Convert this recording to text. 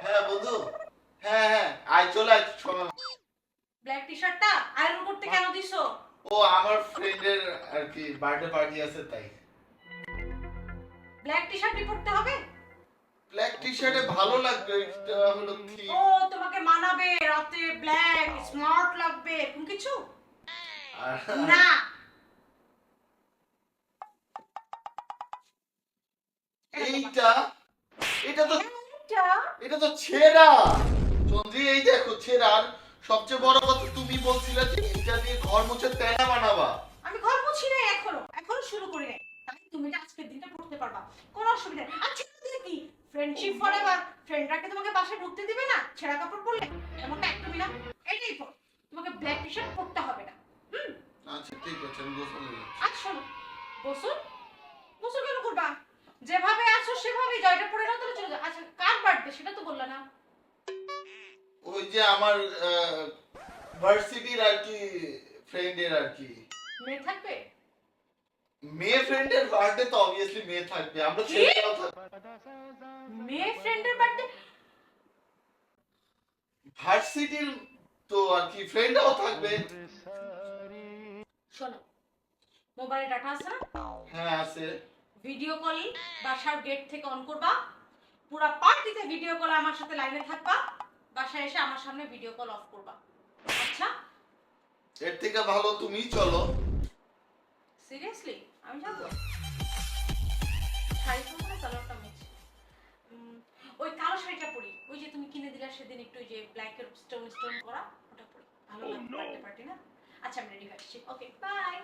হ্যাঁ বন্ধু। হ্যাঁ হ্যাঁ আয় চলে আয় ব্ল্যাক টি শার্টটা আয়রন করতে কেন দিছো? ও আমার ফ্রেন্ডের আর কি বার্থডে পার্টি আছে তাই। ব্ল্যাক টি শার্টই পরতে হবে? ব্ল্যাক টি শার্টে ভালো লাগবে এটা হলো থিম ও তোমাকে মানাবে রাতে ব্ল্যাক স্মার্ট লাগবে এরকম কিছু? না। এইটা এটা তো এটা এটা তো ছেঁড়া। চন্দ্রি এই দেখো ছেঁড়া আর সবচেয়ে বড় কথা তুমি বলছিলে যে এটা দিয়ে ঘর মুছে তেনা বানাবা। আমি ঘর মুছি নাই এখনও। এখনও শুরু করি নাই। তাই তুমি এটা আজকের দিনটা পড়তে পারবা। কোনো অসুবিধা নেই। আচ্ছা দিলে কি? ফ্রেন্ডশিপ ফরএভার ফ্রেন্ডরা কি তোমাকে বাসায় ঢুকতে দিবে না? ছেঁড়া কাপড় পরলে? এমনটা একদমই না এটাই পর তোমাকে ব্ল্যাক টি শার্ট পরতে হবে না। হুম? আচ্ছা ঠিক আছে আমি গোসল আচ্ছা শোনো। গোসল? গোসল কেন করবা? যেভাবে আছো সেভাবেই যাও এটা পরে না তাহলে চলে যাও। আচ্ছা কার সেটা তো বললা না। ওই যে আমার ভার্সিটির আর কি ফ্রেন্ডের আর কি। মেয়ে থাকবে? মেয়ে ফ্রেন্ডের বার্থডে তো অবভিয়াসলি মেয়ে থাকবে আমরা? ছেলেরাও থাকব মেয়ে ফ্রেন্ডের বার্থডে ভার্সিটির তো আর কি ফ্রেন্ডরাও থাকবে। শোনো মোবাইলে ডাটা আছে না? হ্যাঁ আছে। ভিডিও কল বাসার গেট থেকে অন করবা পুরা ভিডিও কল আমার সাথে লাইনে থাকবা বাসায় এসে আমার সামনে ভিডিও কল অফ করবা। আচ্ছা? এর থেকে ভালো তুমিই চলো। সিরিয়াসলি আমি যাব? শাড়ি পরবো কালারটা মিক্স ওই কালো শাড়িটা পরি। ওই যে তুমি কিনে দিলা সেদিন একটু ওই যে ব্ল্যাকের স্টোন স্টোন করা ওটা পরি। ভালো লাগবে পার্টি পার্টি না? আচ্ছা আমি রেডি হয়ে আসছি। Okay bye